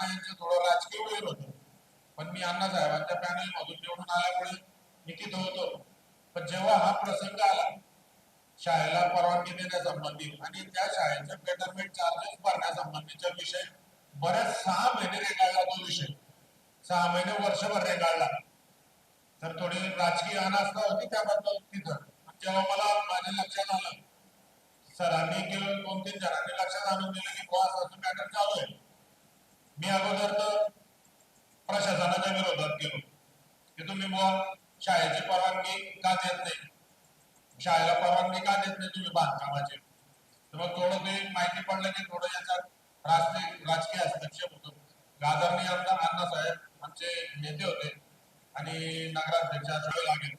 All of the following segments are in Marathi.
नाना यांचं थोडं राजकीय वैर होतं. पण मी अण्णा साहेबांच्या पॅनल मधून निवडून आल्यामुळे निकित होतो. पण जेव्हा हा प्रसंग आला शाळेला परवानगी देण्यासंबंधी आणि त्या शाळेचे बेटरमेंट चार्जेस भरण्यासंबंधीचा विषय बऱ्याच सहा महिने रेगाळला तो विषय. सहा महिने वर्षभर रेगाळला. तर थोडी राजकीय अनास्था होती त्याबद्दल तिथं. जेव्हा मला माझ्या लक्षात आलं सरांनी किंवा दोन तीन जणांनी लक्षात आणून दिलं की बुवा असं मॅटर चालू आहे. मी अगोदर तर प्रशासनाच्या विरोधात गेलो. की तुम्ही बुवा शाळेची परवानगी का देत नाही? शाळेला परवानगी का देत नाही तुम्ही बांधकामाची? तर मग थोडं ते माहिती पडलं की थोडं याच्यात राजकीय राजकीय हस्तक्षेप होतो. गाजरनी आमदार अण्णासाहेब आमचे नेते होते आणि नगराध्यक्ष असावे लागेल.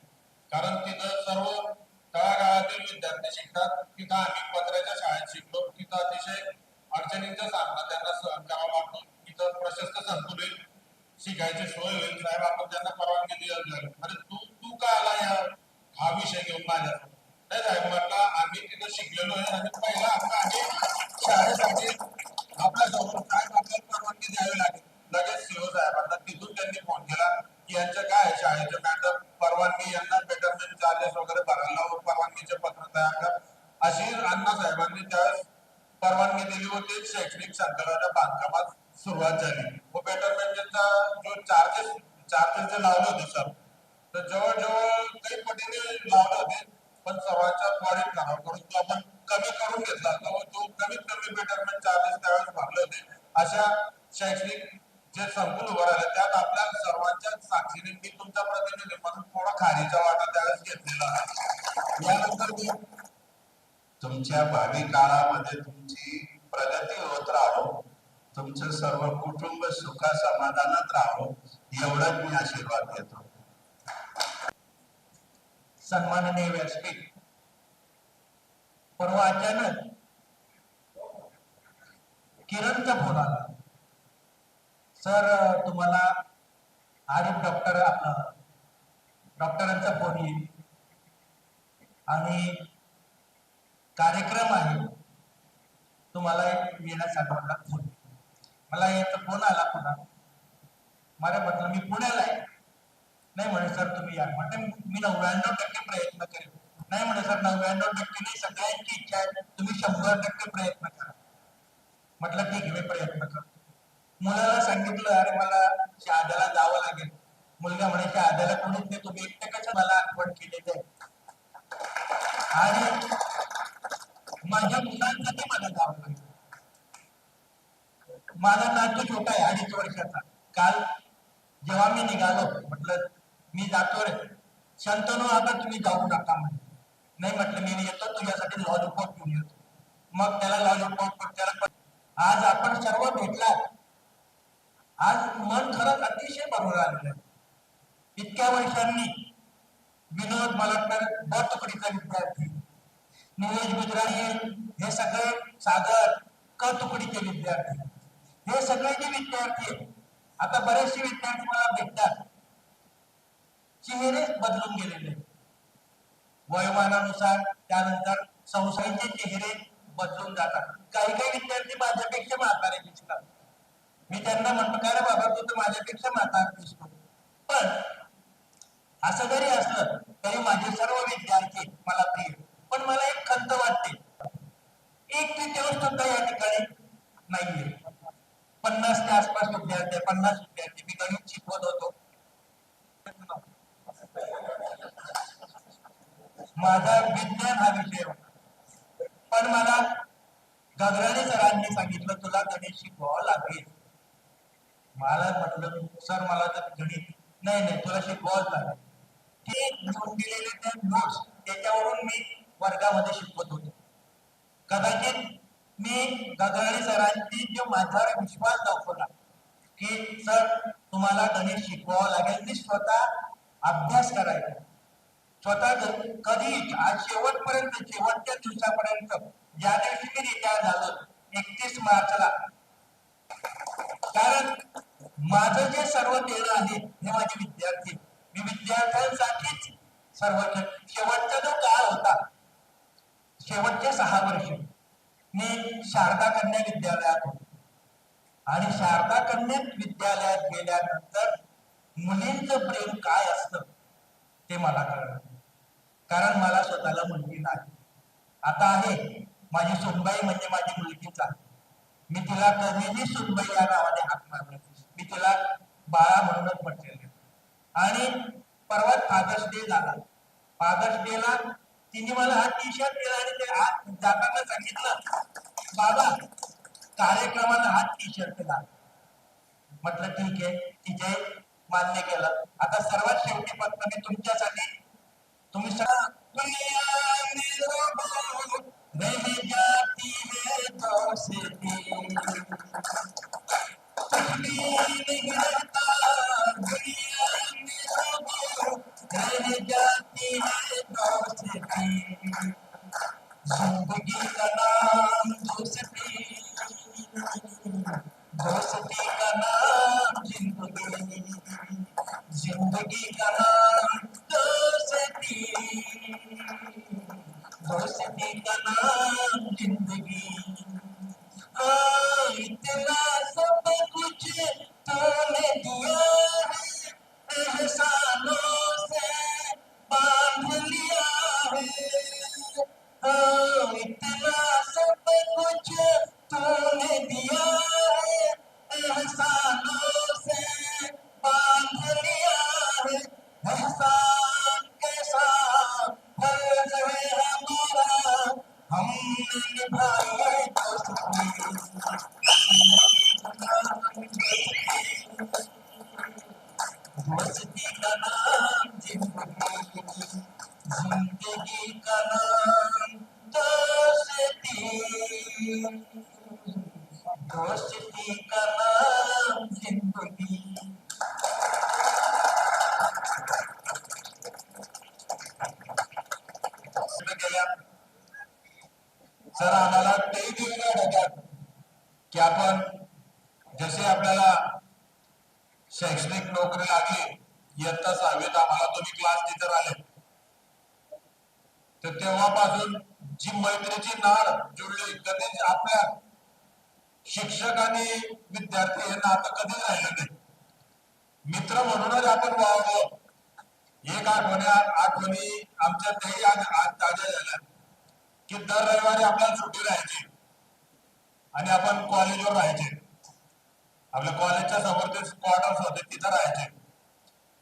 कारण तिथं सर्व तळागाळातील विद्यार्थी शिकतात. तिथं आम्ही पत्र्याच्या शाळेत शिकलो. तिथं अतिशय अडचणींचा सामना त्यांना सहन करावा लागतो. तिथं प्रशस्त संकुल होईल शिकायची सोय होईल. साहेब आपण त्यांना परवानगी दिली अरे तू तू का आला या हा विषय घेऊन माझ्यासमोर? नाही साहेब म्हटलं आम्ही तिथं शिकलेलो आहे आणि पहिला हक्क आहे शाळेसाठी आपल्यासमोर काय आपल्याला परवानगी द्यावी लागेल. लगेच सीओ साहेबांना तिथून त्यांनी फोन केला की यांचं काय आहे शाळेचं मॅटर? परवानगी यांना बेटरमेंट चार्जेस वगैरे भरायला लावून परवानगीचे पत्र तयार कर. अशी अण्णा साहेबांनी त्यावेळेस परवानगी दिली व ते शैक्षणिक संकुलाच्या बांधकामात. सुरुवात झाली. व बेटरमेंटचा म्हणजे जो चार्जेस चार्जेस जे लावले होते सर तर जवळजवळ काही पटीने लावले होते पण सर्वांच्या त्वरित करून परंतु आपण कमी करून घेतला. सन्माननीय व्यासपीठ परवा अचानक किरणचा फोन आला. सर तुम्हाला आरिफ डॉक्टर आपला डॉक्टरांचा फोन येईल. आणि कार्यक्रम आहे. तुम्हाला येण्यासाठी मला फोन मला याचा फोन आला पुन्हा. मला म्हटलं मी पुण्याला आहे. नाही म्हणे सर तुम्ही या. म्हटलं मी नव्याण्णव टक्के प्रयत्न करेन. नाही म्हणे सर नव्याण्णव टक्के नाही सगळ्यांची इच्छा आहे तुम्ही शंभर टक्के प्रयत्न करा. म्हटलं ठीक आहे मी प्रयत्न करतो. मुलाला सांगितलं अरे मला शहाद्याला जावं लागेल. मुलगा म्हणे शहाद्याला कोणीच नाही तुम्ही एकटे कसं मला आठवण केलेली आहे. आणि माझ्या मुलांसाठी मला जावं लागेल. माझा नातू छोटा आहे अडीच वर्षाचा. काल जेव्हा मी निघालो म्हटलं मी जातो रे. शंतनू आता तुम्ही जाऊ नका म्हणे. नाही म्हटलं मी येतो तुझ्यासाठी लॉलीपॉप घेऊन येतो. मग त्याला लॉलीपॉप त्याला आज आपण सर्व भेटला. आज मन खरंच अतिशय बरोबर आलेलं आहे. इतक्या वर्षांनी विनोद मलटकर ब तुकडीचा विद्यार्थी. निलेश गुजराणी हे सगळे सागर क तुकडीचे विद्यार्थी. हे सगळे जे विद्यार्थी आता बरेचसे विद्यार्थी मला भेटतात. चेहरे बदलून गेलेले वयोमानानुसार त्यानंतर संस्थांचे चेहरे बदलून जातात. काही काही विद्यार्थी माझ्यापेक्षा म्हातारे दिसतात. मी त्यांना म्हणतो काय बाबा तू तर माझ्यापेक्षा म्हातारा दिसतो पण असं जरी असलं तरी माझे सर्व विद्यार्थी मला प्रिय पण मला एक खंत वाटते. एक तृतीयांश सुद्धा या ठिकाणी नाहीये. पन्नासच्या आसपास विद्यार्थी पन्नास विद्यार्थी. मी गणित शिकवत होतो. माझा विज्ञान हा विषय होता. पण मला गगराने सरांनी सांगितलं तुला गणित शिकवावं लागेल. मला म्हटलं सर मला तर गणित नाही नाही तुला शिकवावंच लागेल. ते घेऊन दिलेले त्या नोट्स त्याच्यावरून मी वर्गामध्ये शिकवत होतो. कदाचित मी गगराने सरांची जो माझ्यावर विश्वास दाखवला की सर तुम्हाला गणित शिकवावं लागेल मी स्वतः अभ्यास करायचा. स्वतः कधी आज शेवटपर्यंत शेवटच्या दिवसापर्यंत ज्या दिवशी मी रिटायर झालो एकतीस मार्चला. कारण माझं जे सर्व देणं आहे हे माझे विद्यार्थी. मी विद्यार्थ्यांसाठीच सर्व शेवटचा जो काळ होता शेवटचे सहा वर्ष मी शारदा कन्या विद्यालयात होतो. आणि शारदा कन्या विद्यालयात गेल्यानंतर मुलींचं प्रेम काय असतं ते मला कळलं. कारण मला स्वतःला मुलगी नाही. आता आहे. माझी सुनबाई म्हणजे माझी मुलगीच आहे मी तिला कधीही सुनबाई या नावाने हाक मारले मी तिला बाळा म्हणूनच म्हटलेले आणि परवा फादर्स डे झाला. फादर्स डे ला तिने मला हा टी शर्ट दिला आणि ते हात जाताना सांगितलं बाबा कार्यक्रमाला हा टी शर्ट दिला. म्हटलं ठीक आहे. तिचे मान्य केलं. आता सर्वात शेवटी फक्त मी तुमच्यासाठी तुम्ही सगळं रह जाती है दोस्ती कुछ भी जी नाळ जुळली. कधीच आपल्या शिक्षक आणि विद्यार्थी हे नातं कधीच राहिलं नाही. मित्र म्हणूनच आपण वावलो एक आठवण्या आठवणी आमच्या तेही आज आज ताज्या झाल्या. की दर रविवारी आपल्याला सुट्टी राहायची. आणि आपण कॉलेजवर राहायचे. आपल्या कॉलेजच्या समोर ते क्वार्टर्स होते तिथं राहायचे.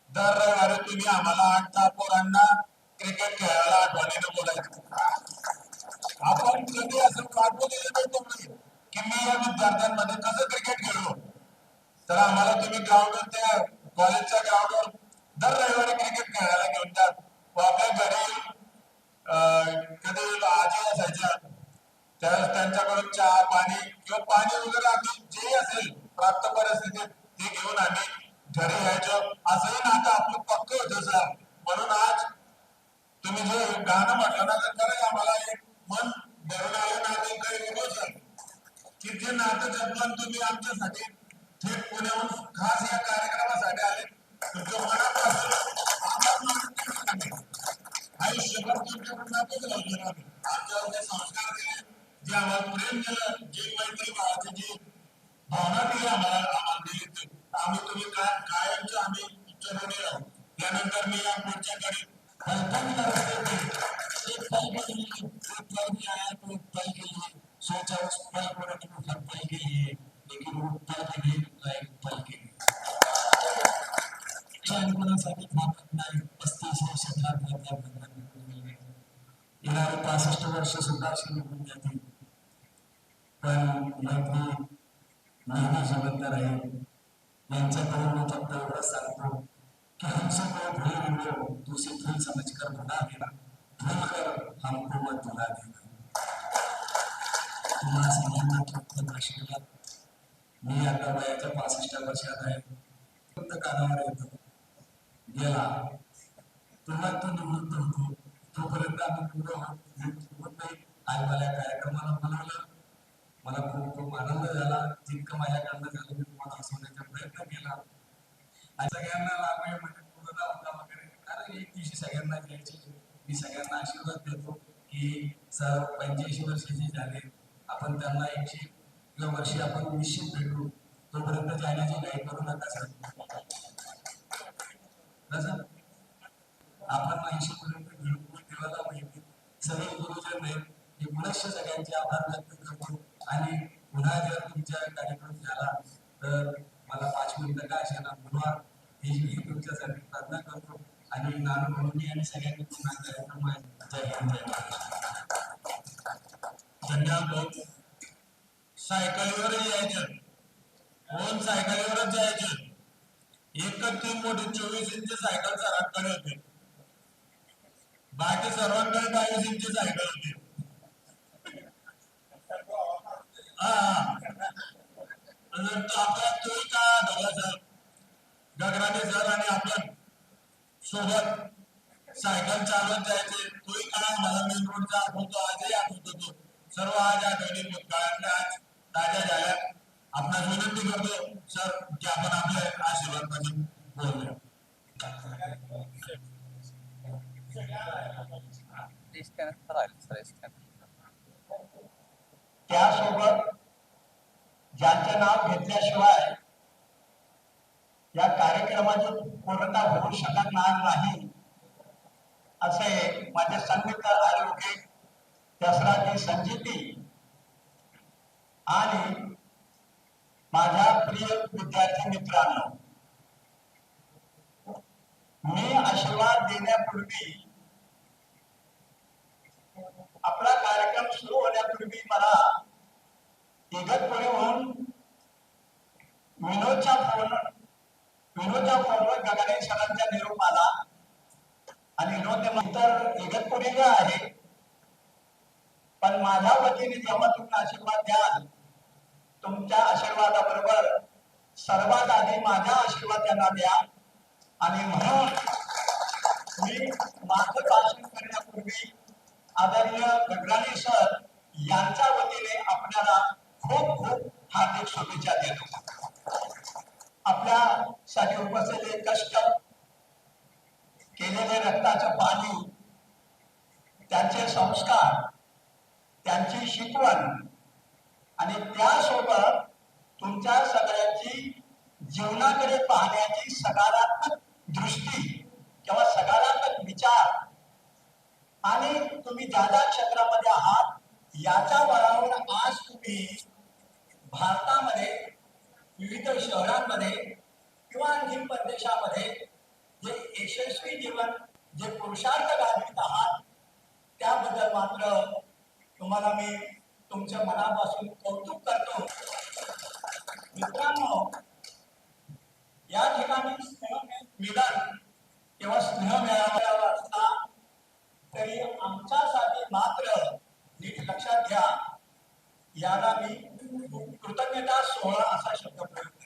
दर रविवारी तुम्ही आम्हाला आठ दहा पोरांना क्रिकेट खेळायला आठवणीने बोलायचं. आपण कधी असं वाटू दिलं नाही तुम्ही की मी या विद्यार्थ्यांमध्ये कसं क्रिकेट खेळलो? तर आम्हाला तुम्ही ग्राउंडवर त्या कॉलेजच्या ग्राउंडवर दर रविवारी क्रिकेट खेळायला घेऊन जात व आपल्या घरी कधी आजी असायच्या त्यावेळेस त्यांच्याकडून चहा पाणी किंवा पाणी वगैरे आम्ही जे असेल प्राप्त परिस्थितीत ते घेऊन आम्ही घरी यायचो. असंही नातं आपलं पक्क होतं सर. म्हणून आज तुम्ही जे गाणं म्हटलं ना तर खरंच आम्हाला एक मन भरून आलं काही इमोशन की जे नातं जपलं तुम्ही आमच्यासाठी थेट पुण्याहून खास या कार्यक्रमासाठी आले. तुमच्या मनापासून आयुष्यभर नातंच आमच्यावर जे संस्कार दिले जे आम्हाला प्रेम दिलं जे मैत्री भावाची जी भावना दिली आम्हाला आम्हाला दिली आम्ही तुम्ही काय कायमचं आम्ही उच्चारणी राहू. त्यानंतर मी या पुढच्याकडे के एक पल भी आया तो पल के लिए सोचा उस पल को रखी हर पल के लिए लेकिन वो पल के लिए निकला एक पल के लिए कोणासाठी थांबत नाही पस्तीस वर्ष थांबत त्या बंधन निघून गेले येणारे पासष्ट वर्ष सुद्धा अशी निघून जातील पण मैत्री नेहमी जिवंत राहील यांच्याकडून मी फक्त एवढंच सांगतो कि हमसे कोई भूल नहीं हो तो उसे समझकर भुला देना भूल कर हमको मत भुला मी आता वयाच्या पासष्ट वर्षात आहे फक्त कानावर येतो गेला पुन्हा तो निवृत्त होतो तोपर्यंत आम्ही पूर्ण होत नाही आणि मला कार्यक्रमाला बोलवलं मला खूप खूप आनंद झाला जितकं माझ्याकडनं झालं मी तुम्हाला हसवण्याचा प्रयत्न केला आणि सगळ्यांना लाभ आहे म्हणजे पूर्ण होता वगैरे कारण एक दिवशी सगळ्यांना घ्यायची मी सगळ्यांना आशीर्वाद देतो. की सर पंच्याऐंशी वर्षाचे झाले आपण त्यांना एकशे या वर्षी आपण निश्चित भेटू. तोपर्यंत जाण्याची काही करू नका सर. आपण ऐंशी पर्यंत घडवून देवाला माहिती. सर्व गुरुजन आहेत हे पुनश्च सगळ्यांचे आभार व्यक्त करतो. आणि पुन्हा जर तुमच्या कार्यक्रम झाला तर मला पाच मिनिटं का अशा बोलवा ही मी तुमच्यासाठी प्रार्थना करतो. आणि नानू भाऊंनी आणि सगळ्यांनी पुन्हा कार्यक्रम जय हिंद धन्यवाद सायकलीवर यायचं दोन सायकलीवरच जायचं? एकच ती मोठी. चोवीस इंच सायकल सरांकडे होते. बाकी सर्वांकडे बावीस इंच सायकल होती. हा. तो आपला तोही का धरला सर गगराने सर आणि आपला सोबत सायकल चालवत जायचे. तोही काळ मला मेन रोडचा आठवतो. आजही आठवतो तो. सर्व आज आठवणी काळातल्या आज ताज्या झाल्या. आपणास विनंती करतो सर की आपण आपले आशीर्वादमध्ये बोलूया. त्यासोबत ज्यांचं नाव घेतल्याशिवाय या कार्यक्रमाची पूर्णता होऊ शकणार नाही असे माझे संगीत आरोग्य दसराची संजीती आणि माझ्या प्रिय विद्यार्थी मित्रांनो मी आशीर्वाद देण्यापूर्वी आपला कार्यक्रम सुरू होण्यापूर्वी मला इगतपुरीहून विनोदच्या फोन विनोदच्या प्रमुख गगने सरांचा निरोप आला आणि विनोद नंतर इगतपुरीला आहे. पण माझ्या वतीने जेव्हा तुम्ही आशीर्वाद द्याल तुमच्या आशीर्वादाबरोबर सर्वात आधी माझ्या आशीर्वाद त्यांना द्या. आणि म्हणून मी माझं भाषण करण्यापूर्वी आदरणीय गगराणी सर यांच्या वतीने आपल्याला खूप खूप हार्दिक शुभेच्छा देतो. आपल्यासाठी उपसलेले कष्ट केलेले रक्ताचं पाणी त्यांचे संस्कार त्यांची शिकवण आणि त्यासोबत तुमच्या सगळ्यांची जीवनाकडे पाहण्याची सकारात्मक दृष्टी किंवा सकारात्मक विचार. आणि तुम्ही ज्या ज्या क्षेत्रामध्ये आहात याच्या बळावर आज तुम्ही भारतामध्ये विविध शहरांमध्ये किंवा आणखी परदेशामध्ये जे यशस्वी जीवन जे पुरुषार्थ गाजवित आहात त्याबद्दल मात्र तुम्हाला मी तुमच्या मनापासून कौतुक करतो. मित्रांनो या ठिकाणी स्नेह मिलन किंवा स्नेह मिळाव्या असता तरी आमच्यासाठी मात्र नीट लक्षात घ्या. याला मी कृतज्ञता सोहळा असा शब्द प्रयोग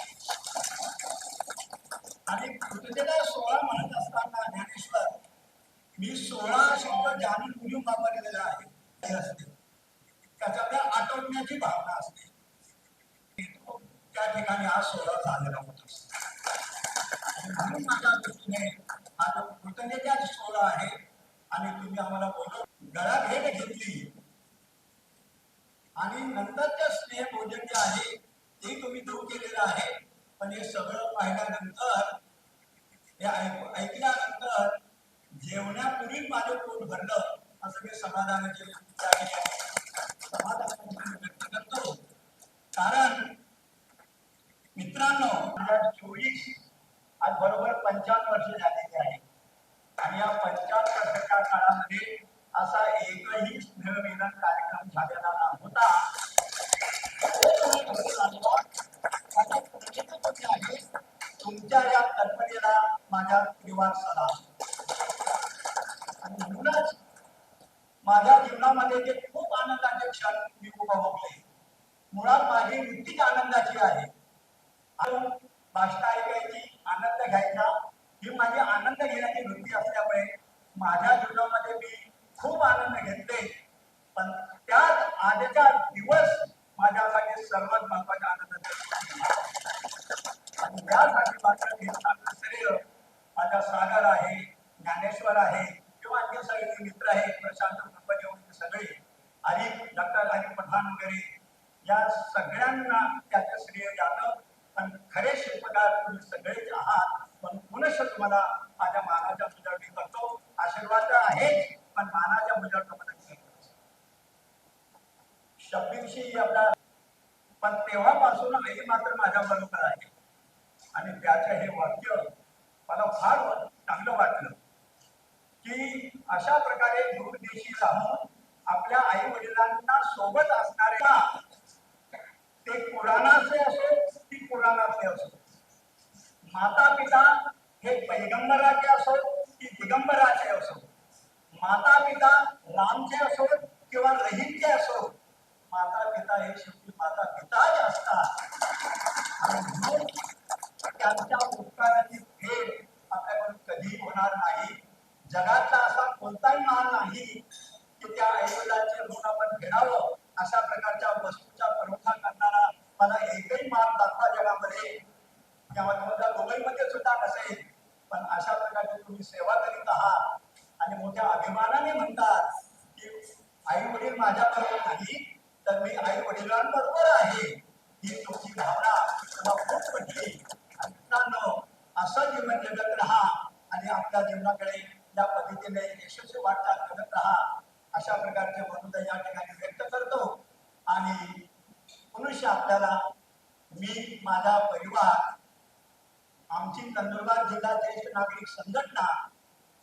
आणि कृतज्ञता सोहळा म्हणत असताना ज्ञानेश्वर मी सोळा शब्द जाणून बुजून वापरलेला आहे असते. त्याच्यातल्या आटोपण्याची भावना असते. त्या ठिकाणी हा सोहळा झालेला होता म्हणून माझ्या दृष्टीने हा जो कृतज्ञता सोहळा आहे आणि तुम्ही आम्हाला बोलव गळा भेट घेतली आणि नंतरच्या स्नेह भोजन जे आहे ते तुम्ही देऊ केलेलं आहे. पण हे सगळं पाहिल्यानंतर हे ऐकल्यानंतर जेवण्यापूर्वी माझं पोट भरलं असं मी समाधानाचे समाधान व्यक्त करतो. कारण मित्रांनो दोन हजार चोवीस आज बरोबर पंचावन्न वर्ष झालेली आहे. आणि या पंचावन्न वर्षाच्या काळामध्ये असा एकही स्नेहमिलन कार्य झालेला नव्हता माझा प्रतिनिधी आहे. तुमच्या जनतेला माझ्या परिवार सलाम. आणि म्हणूनच माझ्या जीवनामध्ये जे खूप आनंदाचे क्षण मी उपभोगले. मुळात माझी वृत्तीच आनंदाची आहे. भाषण ऐकायची आनंद घ्यायचा ही माझी आनंद घेण्याची वृत्ती असल्यामुळे माझ्या जीवनामध्ये मी खूप आनंद घेतले. पण त्यात आजचा दिवस माझ्यासाठी सर्वात महत्त्वाचा आनंद आणि यासाठी मात्र माझा सागर आहे ज्ञानेश्वर आहे किंवा आणखी सगळे मित्र आहेत प्रशांत कुटुंब सगळे आणि डॉक्टर हरी पठाण वगैरे या सगळ्यांना त्याचं श्रेय जातं. पण खरे शिल्पकार तुम्ही सगळेच आहात पण पुनश तुम्हाला माझ्या मानाच्या मुजावर करतो. आशीर्वाद तर आहेच पण मानाच्या मुजावर तुम्हाला मी आपला पण तेव्हापासून आई मात्र माझ्या बरोबर आहे. आणि त्याचं हे वाक्य मला फार चांगलं वाटलं की अशा प्रकारे दूरदेशी राहून आपल्या आई वडिलांना सोबत असणारे ते कुराणाचे असो की कुराणातले असो. माता पिता हे पैगंबराचे असो की दिगंबराचे असो. माता पिता रामचे असो किंवा रहीमचे असो माता पिता हे आपल्याला मी माझा परिवार आमची नंदुरबार जिल्हा ज्येष्ठ नागरिक संघटना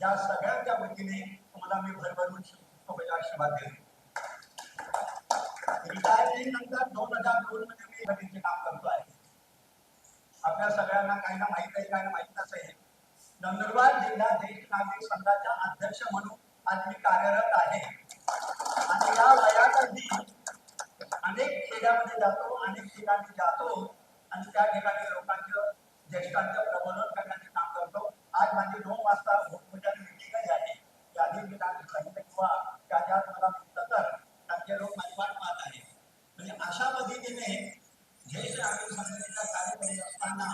या सगळ्यांच्या वतीने तुम्हाला मी भरभरून आशीर्वाद देतो रिटायरमेंट नंतर दोन हजार दोन मध्ये मी बदलीचे काम करतो आहे. आपल्या सगळ्यांना काही ना माहीत आहे काही ना माहीत नसेल नंदुरबार जिल्हा ज्येष्ठ नागरिक संघाचा अध्यक्ष म्हणून आज मी कार्यरत आहे. आणि या वयातही अनेक खेड्यामध्ये जातो अनेक ठिकाणी जातो. आणि त्या ठिकाणी लोकांचं ज्येष्ठांचं प्रबोधन करण्याचे काम करतो. आज माझी दोन वाजता मोठमोठ्या मिटिंगही आहे. यादी मी त्यांनी सांगितलं किंवा त्या ज्या मला म्हटलं तर त्यांचे लोक माझी वाट पाहत आहे म्हणजे अशा पद्धतीने ज्येष्ठ नागरिक संघटनेचा कार्यकारी असताना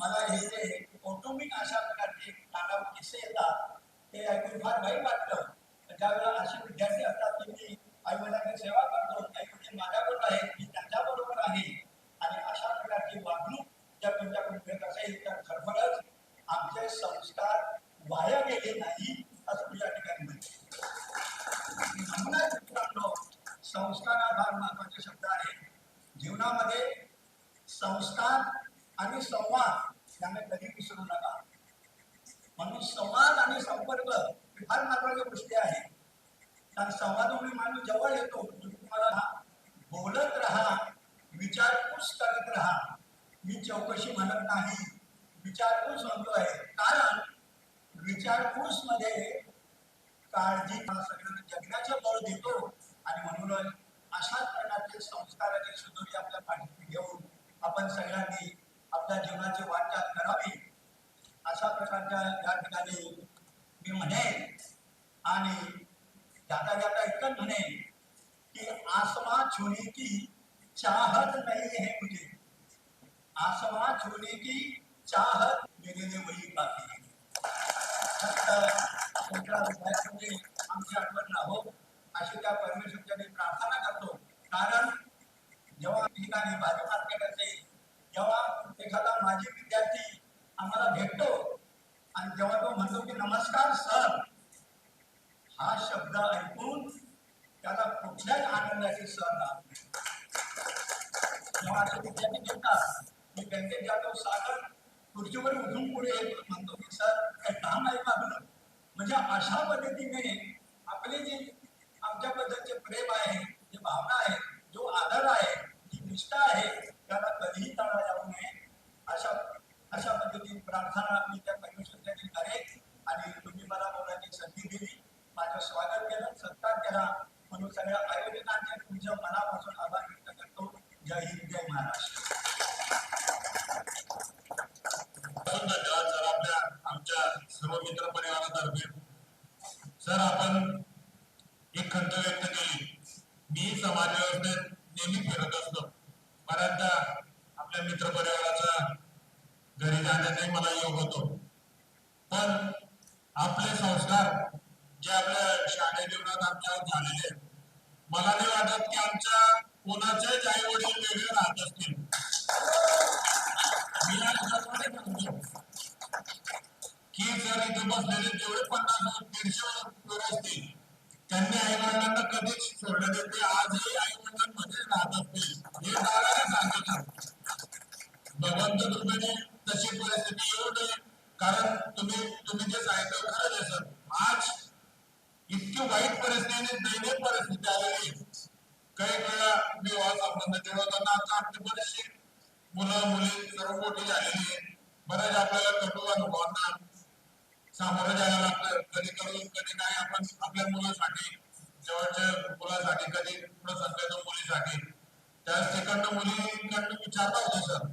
मला हे जे कौटुंबिक अशा प्रकारचे कानावर किस्से येतात ते ऐकून फार वाईट वाटतं ज्यावेळेला असे विद्यार्थी असतात की मी आई वडिलांची सेवा करतो आई वडील माझ्याबरोबर आहेत मी त्यांच्याबरोबर आहे आणि अशा प्रकारची वागणूक जर तुमच्याकडून मिळत असेल तर खरोखरच आमचे संस्कार वाया गेले नाही असं मी या ठिकाणी म्हणते म्हणूनच मित्रांनो संस्कार हा फार महत्त्वाचे शब्द आहे जीवनामध्ये संस्कार आणि संवाद यांना कधी विसरू नका म्हणून संवाद आणि संपर्क ही फार महत्त्वाच्या गोष्टी आहेत कारण संवादामुळे माणूस जवळ येतो तुम्ही तुम्हाला हा बोलत राहा विचारपूस करत राहा मी चौकशी म्हणत नाही विचारपूस म्हणतोय कारण विचारपूसमध्ये काळजी सगळं जगण्याचं बळ देतो. आणि म्हणूनच अशाच प्रकारचे संस्काराची सुधोरी आपल्या पाठीत घेऊन आपण सगळ्यांनी आपल्या जीवनाची वाटचाल करावी. अशा प्रकारच्या या ठिकाणी मी म्हणेन आणि जाता जाता इतकंच म्हणेन की आसमा छूने की चाहत नाही है मुझे. आसमा छूने की चाहत मेरे लिए वही काफी है. फक्त आमची आठवण राहो अशी त्या परमेश्वरच्या मी प्रार्थना करतो कारण जेव्हा ठिकाणी भाजी मार्केट असेल जेव्हा एखादा माजी विद्यार्थी आम्हाला भेटतो आणि जेव्हा तो म्हणतो की नमस्कार सर. हा शब्द ऐकून त्याला कुठल्याच आनंदाची सर नाही जेव्हा असे विद्यार्थी घेतात मी बँकेत जातो सागर खुर्चीवर उठून पुढे येतो म्हणतो की सर काय काम आहे मागणं म्हणजे अशा पद्धतीने आपले जे आमच्याबद्दलचे प्रेम आहे जे भावना आहे जो आदर आहे जी निष्ठा आहे त्याला कधीही तडा जाऊ नये. अशा अशा पद्धतीने प्रार्थना मी त्या परमेश्वराची करेन आणि तुम्ही मला बोलायची संधी दिली. माझं स्वागत केलं सत्कार केला. म्हणून सगळ्या आयोजकांचे तुमच्या मनापासून आभार व्यक्त करतो. जय हिंद जय महाराष्ट्र खूप धन्यवाद सर आपल्या आमच्या सर्व मित्र परिवारातर्फे सर आपण एक खंत व्यक्त केली. मी समाज व्यवस्थेत नेहमी फिरत असतो. बऱ्याचदा आपल्या मित्र परिवाराचा घरी जाण्याचाही मला योग होतो. पण आपले संस्कार जे आपल्या शालेय जीवनात आमच्यावर झालेले आहेत मला नाही वाटत की आमच्या कोणाचेच आई वडील वेगळे राहत असतील मी आज जन्माने काय म्हणतो की जर इथे बसलेले जेवढे पन्नास दीडशे असतील. त्यांनी आई वडिलांना कधीच सोडलं ते आजही आई वडिलांमध्ये राहत असतील. हे दादाने सांगितलं भगवंत कृपेने तशी परिस्थिती येऊ नये. कारण तुम्ही तुम्ही जे सांगितलं खरंच आहे सर. आज इतकी वाईट परिस्थिती आणि दैनिक परिस्थिती आलेली आहे. काही वेळा विवाह संबंध ठेवताना आता आपली बरीचशी मुलं मुली सर्व मोठी झालेली बऱ्याच आपल्याला कटू अनुभवांना सामोरं जायला लागतं कधी करून कधी नाही आपण आपल्या मुलासाठी जवळच्या मुलासाठी कधी प्रसंग येतो मुलीसाठी. त्याच तिकडनं मुलीकडनं विचारता होते सर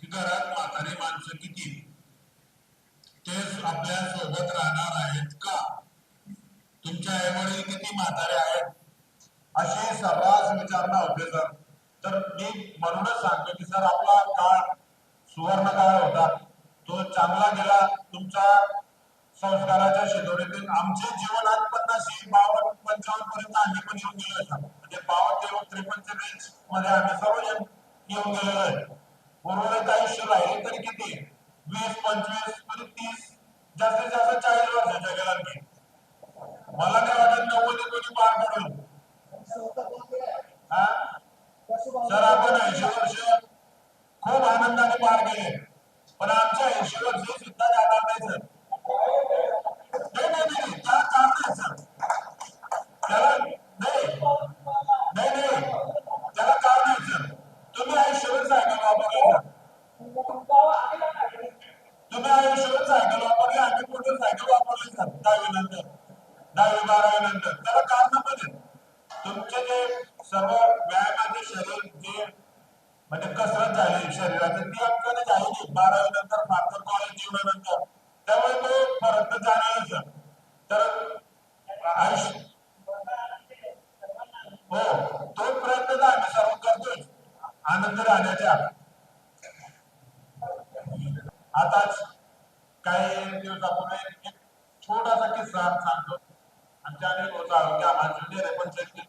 की घरात म्हातारी माणसं किती? ते आपल्यासोबत राहणार आहेत का? तुमच्या आई वडील किती म्हातारे आहेत? असे सर्रास विचारणा होते सर. तर मी म्हणूनच सांगतो की सर आपला काळ सुवर्ण काळ होता. तो चांगला गेला. तुमचा संस्काराच्या शिदोरीतून आमचे जीवन आज पन्नाशी बावन्न पंचावन्न पर्यंत आम्ही पण येऊन गेलो म्हणजे बावन्न ते त्रेपन्न रेंजमध्ये आम्ही सर्वजण येऊन गेलेलो आहे उर्वरित आयुष्य राहिले तरी किती? वीस पंचवीस म्हणजे तीस जास्तीत जास्त चाळीस वर्षाच्या गेला मला काय वाटत नव्वद कोणी पार पडेल हा? सर आपण ऐंशी राहण्याच्या आताच काही दिवसापूर्वी एक छोटासा किस्सा सांगतो. आमच्या अनेक होता की आम्हाला ज्युनियर आहे पंचायत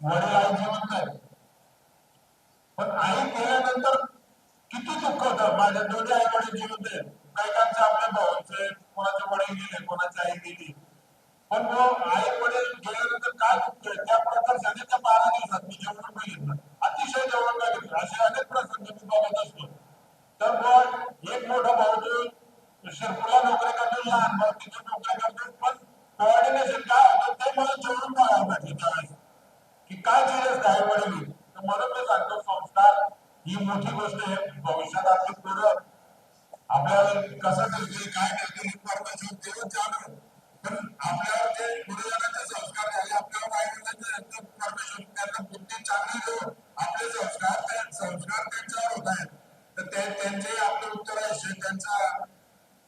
वडील आई जिवंत आहे पण आई गेल्यानंतर किती दुःख होतं. माझ्या दोन्ही आई वडील जिवंत आहेत. कैकांचे आपल्या भावांचे कोणाचे वडील गेले कोणाची आई गेली. पण तो आई वडील गेल्यानंतर काय चुकतोय त्या प्रकारच्या त्या बारा दिवसात मी जेवण बघितलं अतिशय जेवण बघितलं असे अनेक प्रसंग मी बघत असतो. तर मग एक मोठा भाऊ जो शिरपूरला नोकरी करतो लहान भाऊ तिथे नोकरी करतो पण कोऑर्डिनेशन काय होतं ते मला जेवण बघायला भेटलं त्यावेळेस. की काय केलंच काय वडील? तर म्हणून मी सांगतो संस्कार ही मोठी गोष्ट आहे. भविष्यात आपली पोरं आपल्याला कसं करते काय करते हे परमेश्वर देवच जाणं. पण आपल्या गुरुजनांचे संस्कार झाले आपल्यावर आई वडिलांचे परमेश्वर त्यांना बुद्धी चांगली देऊन आपले संस्कार संस्कार त्यांच्यावर होत आहेत तर ते त्यांचे आपले उत्तर आहे त्यांचा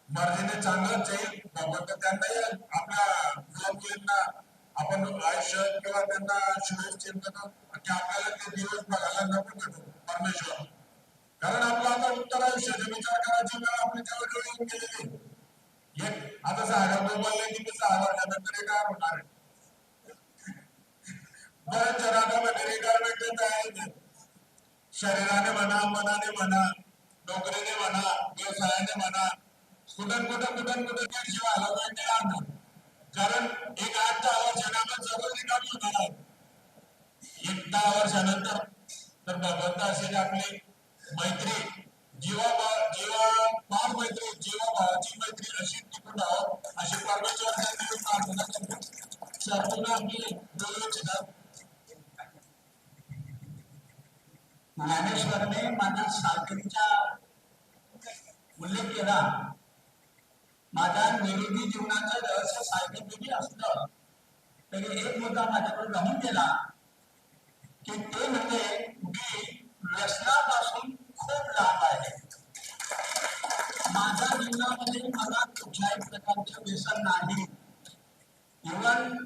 मर्जीने चांगलंच येईल तर त्यांनाही आपल्या मुलांना आपण आयुष्य किंवा त्यांना शुभेच्छा की आपल्याला ते दिवस बघायला नको भेटू परमेश्वर कारण आपलं आता उत्तर आयुष्याचा विचार करायची वेळ आपली जवळ जवळ येऊन गेलेली आहे. आता सहा बोलले की मी सहा वर्षानंतर काय होणार आहे? बऱ्याच जणांना रिटायरमेंट देत आहे. शरीराने म्हणा मनाने म्हणा नोकरीने म्हणा व्यवसायाने म्हणा कुठं कुठं कुठं कुठं दीडशे व्हायला पाहिजे आणणार कारण एक आठ दहा वर्षाने आपण रिकामी होणार आहोत एक दहा वर्षानंतर तर भगवंत असेल आपली मैत्री. जीवा जीवा पार मैत्री जीवा भावाची मैत्री अशी टिकून अशी परमेश्वर त्यांनी प्रार्थना करतो. सर्वांना आपली बोलू इच्छितात ज्ञानेश्वरने माझ्या सायकलचा उल्लेख केला. माझ्या निरोगी जीवनाचं रहस्य साहित्य जरी असलं तरी एक मुद्दा माझ्याकडे राहून गेला की ते म्हणजे मी व्यसनापासून खूप लांब आहे माझ्या जीवनामध्ये मला कुठल्याही प्रकारचं व्यसन नाही. इव्हन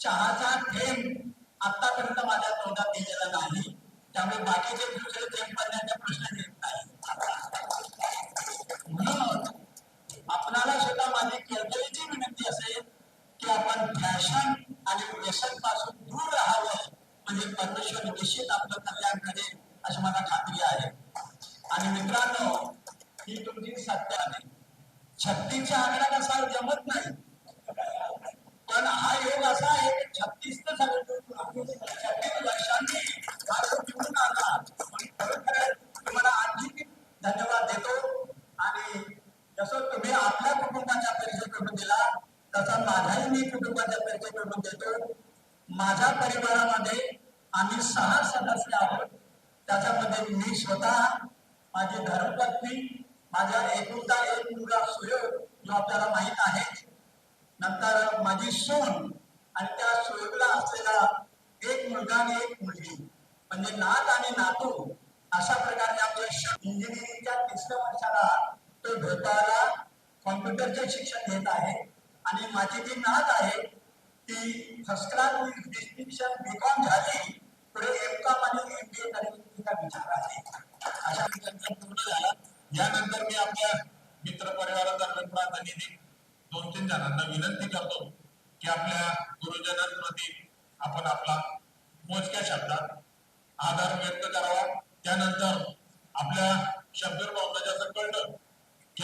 चहाचा थेंब आतापर्यंत माझ्या तोंडात दिलेला नाही. त्यामुळे बाकीचे दुसरे थेंब पडण्याचा प्रश्न येत नाही. म्हणून आपणाला सुद्धा माझी केळकळीची विनंती असेल की आपण फॅशन आणि व्यसनपासून दूर राहावं. म्हणजे परमेश्वर निश्चित आपलं कल्याण करेल अशी मला खात्री आहे. आणि मित्रांनो ही तुमची सत्य आहे छत्तीसच्या आकडा कसा जमत नाही. पण हा योग असा आहे की छत्तीस तर सगळं छत्तीस वर्षांनी हा योग निवडून आला खरोखर तुम्हाला आणखी धन्यवाद देतो. आणि जसं तुम्ही आपल्या कुटुंबाच्या परिचय करून दिला तसा माझाही मी कुटुंबाचा परिचय करून देतो. माझ्या परिवारामध्ये आम्ही सहा सदस्य आहोत. त्याच्यामध्ये मी स्वतः माझी धर्मपत्नी माझा एकुलता एक मुलगा सुयोग जो आपल्याला माहीत आहे नंतर माझी सून आणि त्या सुयोगला असलेला एक मुलगा आणि एक मुलगी. म्हणजे नात आणि नातू अशा प्रकारे आपल्या इंजिनिअरिंगच्या तिसऱ्या वर्षाला तो भोपाळला कॉम्प्युटरचे शिक्षण घेत आहे. आणि माझी जी नात आहे ती फर्स्ट क्लास डिस्टिंक्शन बीकॉम झाली. पुढे एम कॉम आणि एम बी ए करण्याचा विचार आहे. अशा त्यांचा पूर्ण झाला यानंतर मी आपल्या मित्र परिवारातर्फे दोन तीन जणांना विनंती करतो की आपल्या गुरुजनांप्रती आपण आपला मोजक्या शब्दात आधार व्यक्त करावा. त्यानंतर आपल्या शब्दीर भावना जसं कळलं